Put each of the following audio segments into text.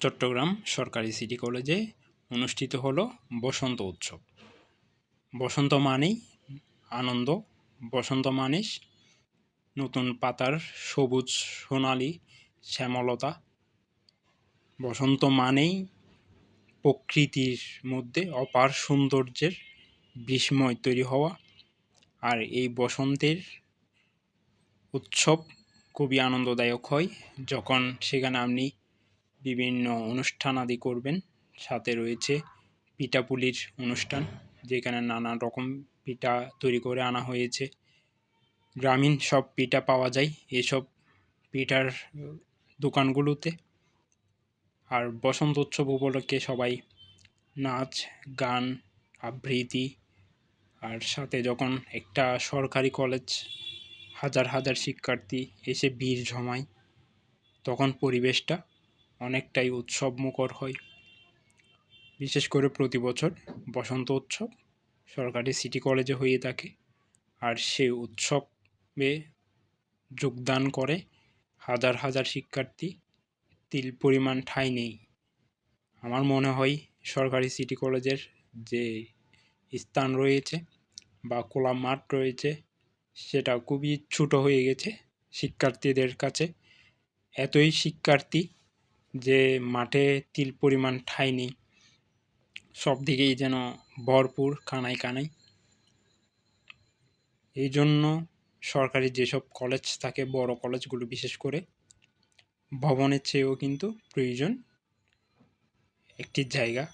চট্টগ্রাম সরকারি সিটি কলেজে অনুষ্ঠিত হলো বসন্ত উৎসব। বসন্ত মানেই আনন্দ, বসন্ত মানেই নতুন পাতার সবুজ সোনালি শ্যামলতা। বসন্ত মানেই প্রকৃতির মধ্যে অপার সৌন্দর্যের বিস্ময় তৈরি হওয়া। আর এই বসন্তের উৎসব খুবই আনন্দদায়ক হয়। যখন সেখানে আপনি বিভিন্ন অনুষ্ঠান আদি করবেন। সাথে রয়েছে পিঠাপুলির অনুষ্ঠান, যেখানে নানান রকম পিঠা তৈরি করে আনা হয়েছে। গ্রামীণ সব পিঠা পাওয়া যায় এসব পিঠার দোকানগুলোতে। আর বসন্ত উৎসব উপলক্ষে সবাই নাচ, গান, আবৃত্তি, আর সাথে যখন একটা সরকারি কলেজ হাজার হাজার শিক্ষার্থী এসে ভিড় জমায়, তখন পরিবেশটা অনেকটাই উৎসবমুখর হয়। বিশেষ করে প্রতি বছর বসন্ত উৎসব সরকারি সিটি কলেজে হয়ে থাকে। আর সেই উৎসবে যোগদান করে হাজার হাজার শিক্ষার্থী। তিল পরিমাণ ঠাঁই নেই। আমার মনে হয় সরকারি সিটি কলেজের যে স্থান রয়েছে বা খোলা মাঠ রয়েছে, সেটা খুবই ছোটো হয়ে গেছে শিক্ষার্থীদের কাছে। এতই শিক্ষার্থী যে মাঠে তিল পরিমাণ ঠাঁই নেই, সব দিকেই যেন ভরপুর কানাই কানাই। এই জন্য সরকারি যেসব কলেজ থাকে, বড় কলেজগুলো বিশেষ করে, ভবনের চেয়েও কিন্তু প্রয়োজন একটি জায়গা।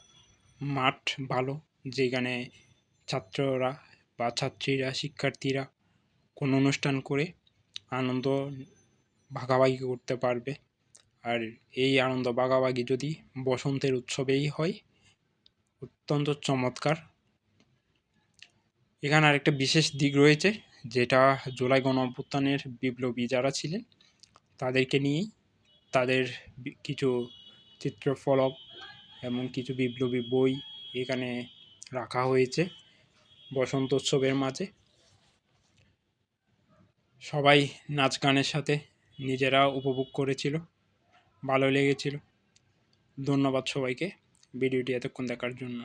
মাঠ ভালো, যেখানে ছাত্ররা বা ছাত্রীরা, শিক্ষার্থীরা কোনো অনুষ্ঠান করে আনন্দ ভাগাভাগি করতে পারবে। আর এই আনন্দ ভাগাভাগি যদি বসন্তের উৎসবেই হয়, অত্যন্ত চমৎকার। এখানে আরেকটা বিশেষ দিক রয়েছে, যেটা জুলাই গণ অভ্যুত্থানের বিপ্লবী যারা ছিলেন, তাদেরকে নিয়েই তাদের কিছু চিত্রফলক এবং কিছু বিপ্লবী বই এখানে রাখা হয়েছে বসন্ত উৎসবের মাঝে। সবাই নাচ গানের সাথে নিজেরা উপভোগ করেছিল। ভালো লেগেছিল। ধন্যবাদ সবাইকে। ভিডিওটি এতক্ষণ দেখার জন্য।